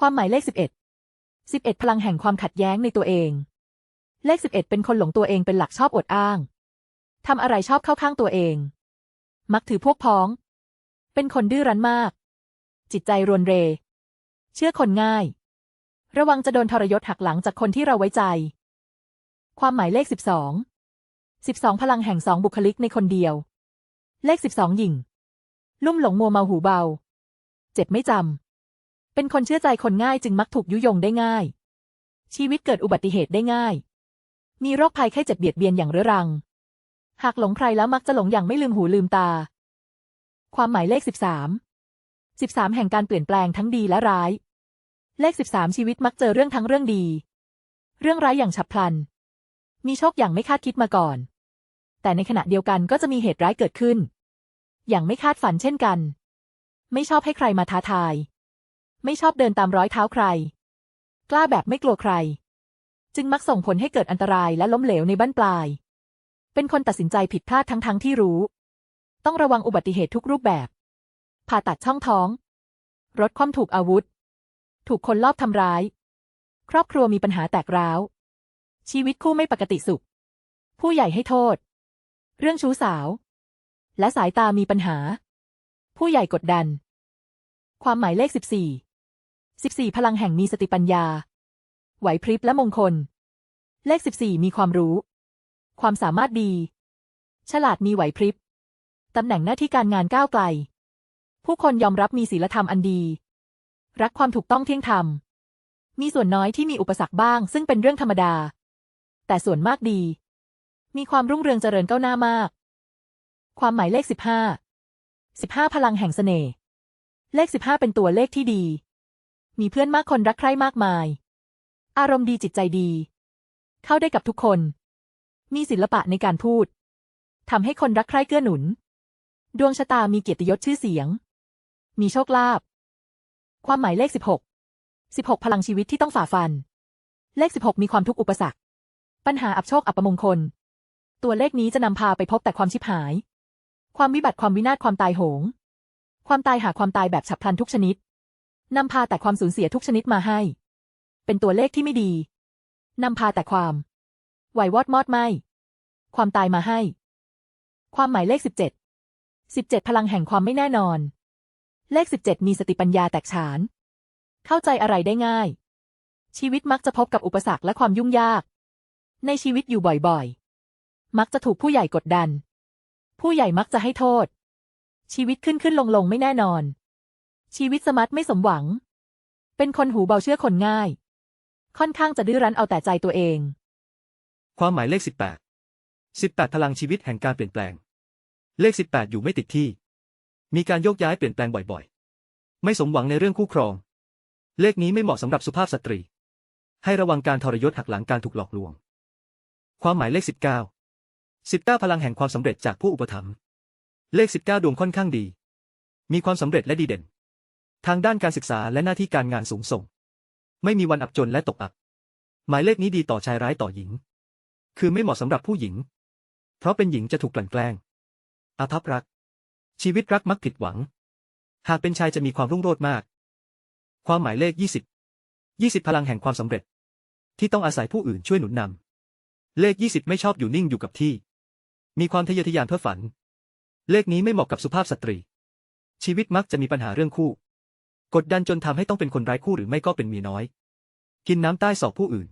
ความหมายเลขสิบเอ็ดสิบเอ็ดพลังแห่งความขัดแย้งในตัวเอง เลขสิบเอ็ดเป็นคนหลงตัวเองเป็นหลักชอบอดอ้าง ทำอะไรชอบเข้าข้างตัวเอง มักถือพวกพ้อง เป็นคนดื้อรั้นมาก จิตใจรวนเร เชื่อคนง่าย ระวังจะโดนทรยศหักหลังจากคนที่เราไว้ใจ ความหมายเลขสิบสองสิบสองพลังแห่งสองบุคลิกในคนเดียว เลขสิบสองหญิงลุ่มหลงมัวเมาหูเบา เจ็บไม่จำ เป็นคนเชื่อใจคนง่ายจึงมักถูกยุยงได้ง่าย ชีวิตเกิดอุบัติเหตุได้ง่าย มีโรคภัยไข้เจ็บเบียดเบียนอย่างเรื้อรัง หากหลงใครแล้วมักจะหลงอย่างไม่ลืมหูลืมตา ความหมายเลขสิบสามสิบสามแห่งการเปลี่ยนแปลงทั้งดีและร้าย เลขสิบสามชีวิตมักเจอเรื่องทั้งเรื่องดี เรื่องร้ายอย่างฉับพลัน มีโชคอย่างไม่คาดคิดมาก่อน แต่ในขณะเดียวกันก็จะมีเหตุร้ายเกิดขึ้น อย่างไม่คาดฝันเช่นกัน ไม่ชอบให้ใครมาท้าทาย ไม่ชอบเดินตามร้อยเท้าใคร กล้าแบบไม่กลัวใคร จึงมักส่งผลให้เกิดอันตรายและล้มเหลวในบั้นปลาย เป็นคนตัดสินใจผิดพลาดทั้งๆทที่รู้ ต้องระวังอุบัติเหตุทุกรูปแบบ ผ่าตัดช่องท้อง รถคว่ำถูกอาวุธ ถูกคนลอบทำร้าย ครอบครัวมีปัญหาแตกร้าว ชีวิตคู่ไม่ปกติสุข ผู้ใหญ่ให้โทษ เรื่องชู้สาว และสายตามีปัญหา ผู้ใหญ่กดดัน ความหมายเลขสิ บสี่สิบสี่พลังแห่งมีสติปัญญา ไหวพริบและมงคล เลขสิบสี่มีความรู้ ความสามารถดี ฉลาดมีไหวพริบ ตำแหน่งหน้าที่การงานก้าวไกล ผู้คนยอมรับมีศีลธรรมอันดี รักความถูกต้องเที่ยงธรรม มีส่วนน้อยที่มีอุปสรรคบ้าง ซึ่งเป็นเรื่องธรรมดา แต่ส่วนมากดี มีความรุ่งเรืองเจริญก้าวหน้ามาก ความหมายเลขสิบห้าสิบห้าพลังแห่งเสน่ห์ เลขสิบห้าเป็นตัวเลขที่ดี มีเพื่อนมากคนรักใคร่มากมาย อารมณ์ดีจิตใจดี เข้าได้กับทุกคน มีศิลปะในการพูดทำให้คนรักใคร่เกื้อหนุน ดวงชะตามีเกียรติยศชื่อเสียง มีโชคลาภความหมายเลขสิบหกสิบหกพลังชีวิตที่ต้องฝ่าฟัน เลขสิบหกมีความทุกข์อุปสรรค ปัญหาอับโชคอัปมงคล ตัวเลขนี้จะนำพาไปพบแต่ความชิบหาย ความวิบัติความวินาศความตายโหง ความตายหาความตายแบบฉับพลันทุกชนิด นำพาแต่ความสูญเสียทุกชนิดมาให้ เป็นตัวเลขที่ไม่ดี นำพาแต่ความไหววอดมอดไหมความตายมาให้ ความหมายเลขสิบเจ็ดสิบเจ็ดพลังแห่งความไม่แน่นอน เลขสิบเจ็ดมีสติปัญญาแตกฉาน เข้าใจอะไรได้ง่าย ชีวิตมักจะพบกับอุปสรรคและความยุ่งยาก ในชีวิตอยู่บ่อยๆ มักจะถูกผู้ใหญ่กดดัน ผู้ใหญ่มักจะให้โทษ ชีวิตขึ้นขึ้นลงลงไม่แน่นอน ชีวิตสมัตไม่สมหวัง เป็นคนหูเบาเชื่อคนง่าย ค่อนข้างจะดื้อรั้นเอาแต่ใจตัวเอง ความหมายเลข 18 18 พลังชีวิตแห่งการเปลี่ยนแปลง เลข 18 อยู่ไม่ติดที่ มีการโยกย้ายเปลี่ยนแปลงบ่อยๆ ไม่สมหวังในเรื่องคู่ครอง เลขนี้ไม่เหมาะสำหรับสุภาพสตรี ให้ระวังการทรยศหักหลังการถูกหลอกลวง ความหมายเลข 19 19 พลังแห่งความสำเร็จจากผู้อุปถัมภ์เลข 19 ดวงค่อนข้างดี มีความสำเร็จและดีเด่น ทางด้านการศึกษาและหน้าที่การงานสูงส่ง ไม่มีวันอับจนและตกอับ หมายเลขนี้ดีต่อชายร้ายต่อหญิง คือไม่เหมาะสำหรับผู้หญิง เพราะเป็นหญิงจะถูกกลั่นแกล้งอาภัพรัก ชีวิตรักมักผิดหวัง หากเป็นชายจะมีความรุ่งโรจน์มาก ความหมายเลข 20 20 พลังแห่งความสำเร็จ ที่ต้องอาศัยผู้อื่นช่วยหนุนนำ เลข 20 ไม่ชอบอยู่นิ่งอยู่กับที่ มีความทะเยอทะยานเพ้อฝัน เลขนี้ไม่เหมาะกับสุภาพสตรี ชีวิตมักจะมีปัญหาเรื่องคู่ กดดันจนทำให้ต้องเป็นคนร้ายคู่หรือไม่ก็เป็นเมียน้อย กินน้ำใต้ศอกผู้อื่น